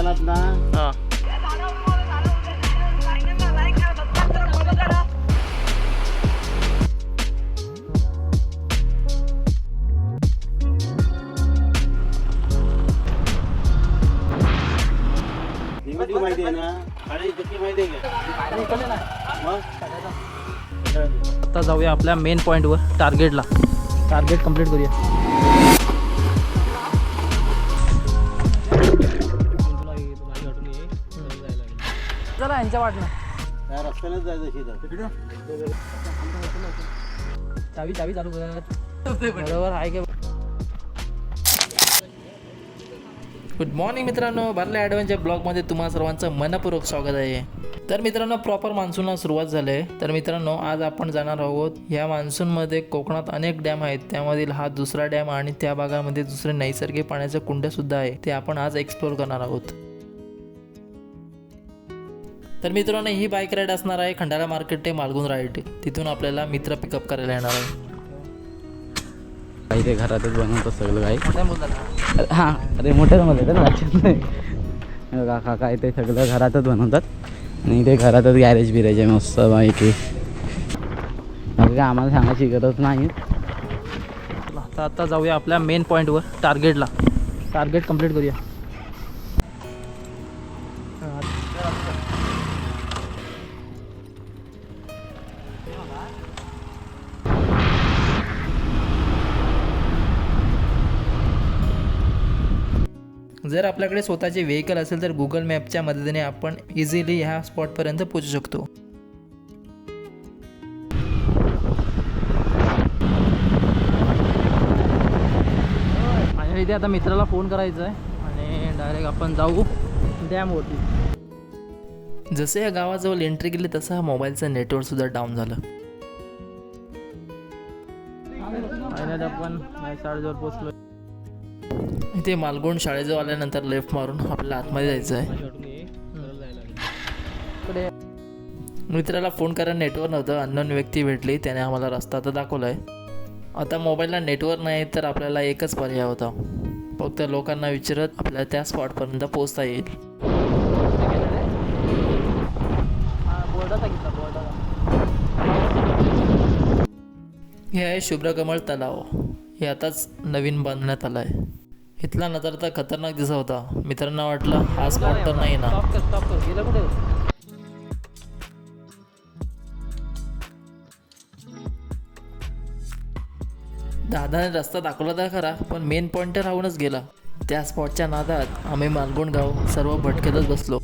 गेलात ना? हां. निवडी माहिती आहे ना? काळी चक्की माहिती आहे का? मग? आता जाऊया आपल्या मेन पॉईंटवर टार्गेटला टार्गेट कंप्लीट करूया. चला यांच्या वाटणं. रस्त्यानेच जायचं चावी चावी चालू कर. बरोबर आहे का गुड मॉर्निंग मित्रांनो. बारल्या ॲडव्हेंचर ब्लॉगमध्ये तुम्हा सर्वांचं मनपूर्वक स्वागत आहे. तर मित्रांनो प्रॉपर मान्सूनला सुरुवात झाली आहे. तर मित्रांनो आज आपण जाणार आहोत ह्या मान्सूनमध्ये कोकणात अनेक डॅम आहेत. त्यामधील हा दुसरा डॅम आणि त्या भागामध्ये दुसरे नैसर्गिक पाण्याचे कुंडसुद्धा आहे. ते आपण आज एक्सप्लोर करणार आहोत. तर मित्रांनो ही बाईक राईड असणार आहे खंडाळा मार्केट ते मालगुण राईड तिथून आपल्याला मित्र पिकअप करायला येणार आहे. काही ते घरातच बनवतात सगळं काही. मोठ्या हां अरे मोठ्याच मध्ये तर नाही. काका काय ते सगळं घरातच बनवतात. आणि ते घरातच गॅरेज बिरेज आहे मस्त माहिती काय आम्हाला सांगायची गरज नाही. आता आता जाऊया आपल्या मेन पॉईंटवर टार्गेटला टार्गेट कंप्लीट करूया. जर आपल्याकडे स्वतःचे व्हेकल असेल तर गुगल मॅपच्या मदतीने आपण इझिली ह्या स्पॉटपर्यंत पोहोचू शकतो. इथे आता मित्राला फोन करायचा आहे आणि डायरेक्ट आपण जाऊ डॅमवरती जसे या गावाजवळ एंट्री केली तसं हा मोबाईलचं नेटवर्क सुद्धा डाऊन झालं. फायनली आपण पोचलो इथे मालगुण शाळेजवळ आल्यानंतर लेफ्ट मारून आपल्याला आतमध्ये जायचं आहे. मित्राला फोन करायला नेटवर्क नव्हतं अननोन व्यक्ती भेटली त्याने आम्हाला रस्ता तर दाखवला आहे आता मोबाईलला नेटवर्क नाही तर आपल्याला एकच पर्याय होता. फक्त लोकांना विचारत आपल्याला त्या स्पॉटपर्यंत पोहोचता येईल. हे आहे शुभ्रकमळ तलाव. हे आताच नवीन बांधण्यात आलं आहे इथला नजारा तर खतरनाक दिसत होता. मित्रांना वाटलं हा स्पॉट तर नाही ना. दादाने रस्ता दाखवला तर खरा पण मेन पॉईंट तर राहूनच गेला. त्या स्पॉटच्या नादात आम्ही मालगुण गाव सर्व भटकतच बसलो.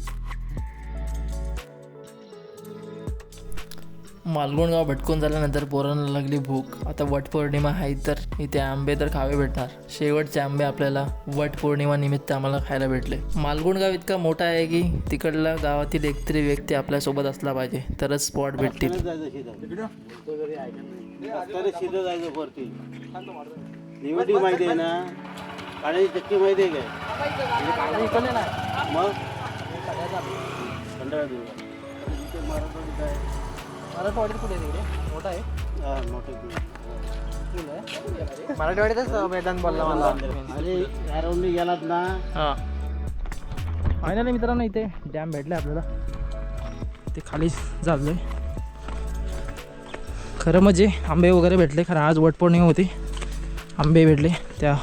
मालगुणगाव भटकून झाल्यानंतर पोरांना लागली भूक. आता वटपौर्णिमा आहे तर इथे आंबे तर खावे भेटणार. शेवटचे आंबे आपल्याला वटपौर्णिमा निमित्त आम्हाला खायला भेटले. मालगुणगाव इतका मोठा आहे की तिकडला गावातील एकतरी व्यक्ती आपल्यासोबत असला पाहिजे. तरच स्पॉट भेटतील. माहिती आहे ना? चक्की माहिती आहे काय? मग? मराठवाड्यात आहे. कुठे तिकडे? मोठा आहे? हा, मोठं देऊळ. मराठवाड्यातच मैदान बोलला मला. अरे या राऊंडनी गेलात ना? हां. फायनली मित्रांनो इथे. डॅम भेटले आपल्याला. ते खाली झालं खरं म्हणजे आंबे वगैरे भेटले. खरं आज वटपौर्णिमा होती. आंबे भेटले त्या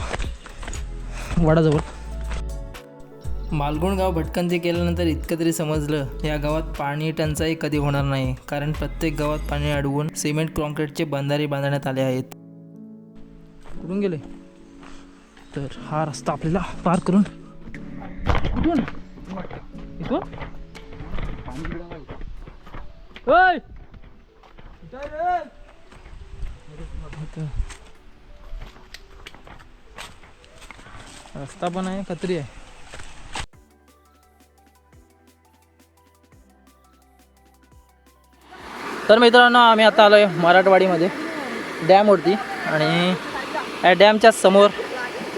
वडाजवळ. मालगुण गाव भटकंती केल्यानंतर इतकं तरी समजलं या गावात पाणी टंचाई कधी होणार नाही कारण प्रत्येक गावात पाणी अडवून सिमेंट कॉन्क्रीटचे बंधारे बांधण्यात आले आहेत. कुठून गेले? तर हा रस्ता आपल्याला पार करून कुठून? रस्ता पण आहे खत्री आहे. तर मित्रांनो आम्ही आता आलो आहे मराठवाडीमध्ये डॅमवरती. आणि या डॅमच्या समोर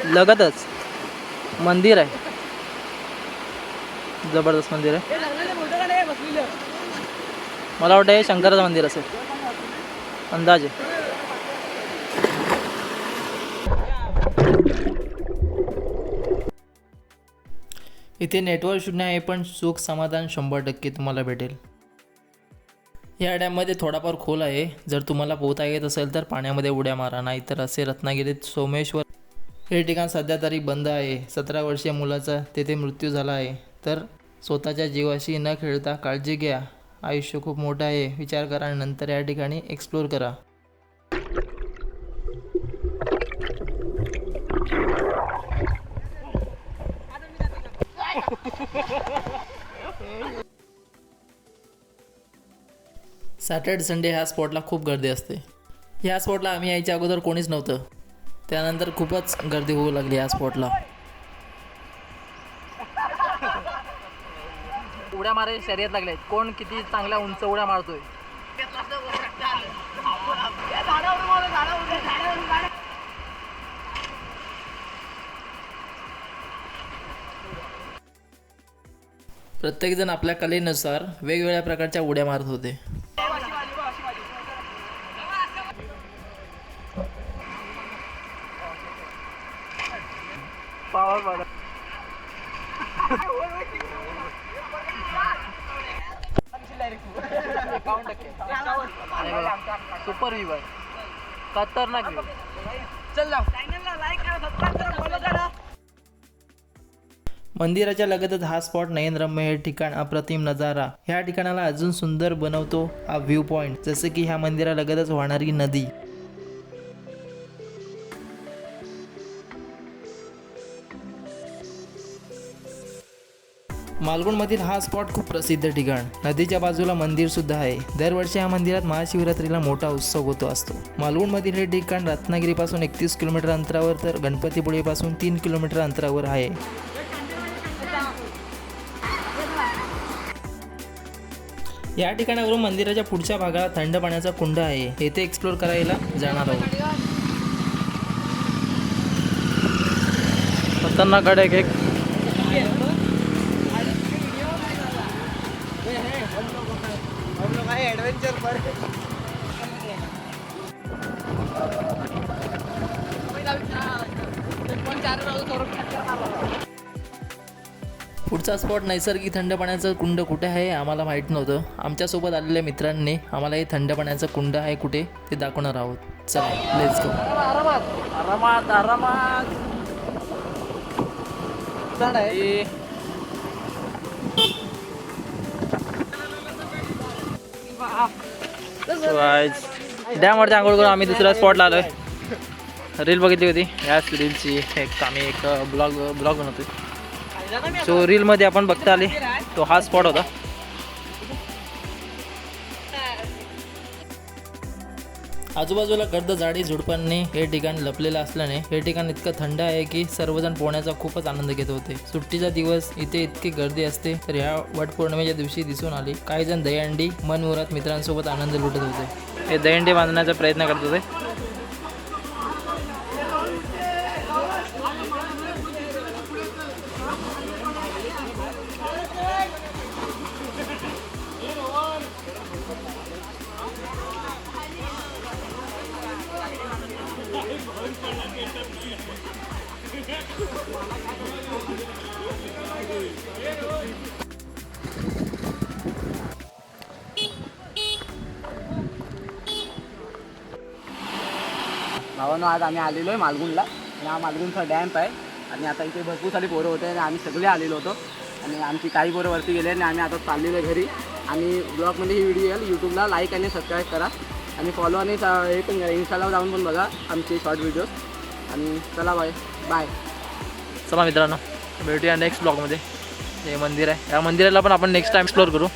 लगतच मंदिर आहे. जबरदस्त मंदिर आहे. मला वाटतं हे शंकराचं मंदिर असेल. अंदाजे. इथे नेटवर्क शून्य आहे पण सुख समाधान शंभर टक्के तुम्हाला भेटेल. या डॅममध्ये थोडाफार खोल आहे. जर तुम्हाला पोहता येत असेल तर पाण्यामध्ये उड्या मारा नाहीतर असे रत्नागिरीत सोमेश्वर हे ठिकाण सध्या तरी बंद आहे. सतरा वर्षीय मुलाचा तेथे मृत्यू झाला आहे. तर स्वतःच्या जीवाशी न खेळता काळजी घ्या. आयुष्य खूप मोठं आहे. विचार करा आणि नंतर या ठिकाणी एक्सप्लोर करा. सॅटर्डे संडे ह्या स्पॉटला खूप गर्दी असते. ह्या स्पॉटला आम्ही यायच्या अगोदर कोणीच नव्हतं. त्यानंतर खूपच गर्दी होऊ लागली या स्पॉटला. उड्या मारायची शर्यत लागले कोण किती चांगल्या उंच उड्या मारतोय? प्रत्येकजण आपल्या कलेनुसार वेगवेगळ्या प्रकारच्या उड्या मारत होते. सुपर विवर खतरनाक चल मंदिराच्या लगतच हा स्पॉट नयनरम्य हे ठिकाण अप्रतिम नजारा. ह्या ठिकाणाला अजून सुंदर बनवतो हा व्ह्यू पॉइंट जसं की ह्या मंदिरालगतच वाहणारी नदी. मालगुणमधील हा स्पॉट खूप प्रसिद्ध ठिकाण. नदीच्या बाजूला मंदिर सुद्धा आहे. दरवर्षी या मंदिरात महाशिवरात्रीला मोठा उत्सव होतो असतो. मालगुणमधील हे ठिकाण रत्नागिरीपासून एकतीस किलोमीटर अंतरावर तर गणपतीपुळेपासून तीन किलोमीटर अंतरावर आहे. या ठिकाणावरून मंदिराच्या पुढच्या भागात थंड पाण्याचा कुंड आहे. येथे एक्सप्लोर करायला जाणार आहोत. खतरनाक गाड्या एक पुढचा स्पॉट नैसर्गिक थंड पाण्याचं कुंड कुठे आहे आम्हाला माहीत नव्हतं. आमच्यासोबत आलेल्या मित्रांनी आम्हाला हे थंड पाण्याचं कुंड आहे कुठे ते दाखवणार आहोत. चला लेट्स गो आरामात आरामात. डॅमवरती आंघोळ करून आम्ही दुसऱ्या स्पॉटला आलोय. रील बघितली होती. याच रीलची एक आम्ही एक ब्लॉग ब्लॉग बनवतोय. सो रीलमध्ये आपण बघता आले. तो हा स्पॉट होता. आजूबाजूला गर्द झाडी झुडपांनी हे ठिकाण लपलेलं असल्याने हे ठिकाण इतकं थंड आहे की सर्वजण पोहण्याचा खूपच आनंद घेत होते. सुट्टीचा दिवस इथे इतकी गर्दी असते तर ह्या वटपौर्णिमेच्या दिवशी दिसून आली. काही जण दहीहंडी मनमुरात मित्रांसोबत आनंद लुटत होते. हे दहीहंडी बांधण्याचा प्रयत्न करत होते. भावानं आज आम्ही आलेलो आहे मालगुणला. आणि हा मालगुणचा डॅम्प आहे. आणि आता इथे भरपूर सारे पोरं होते आणि आम्ही सगळे आलेलो होतो. आणि आमची काही पोरं वरती गेले आणि आम्ही आता चाललेलो आहे घरी. आणि ब्लॉगमध्ये ही व्हिडिओ येईल. यूट्यूबला लाईक आणि सबस्क्राईब करा. आणि फॉलो आणि हे पण करा. इन्स्टाला जाऊन पण बघा आमचे शॉर्ट व्हिडिओज आणि चला बाय बाय चला मित्रांनो भेटूया नेक्स्ट ब्लॉगमध्ये हे मंदिर आहे. या मंदिराला पण आपण नेक्स्ट टाईम एक्सप्लोअर करू.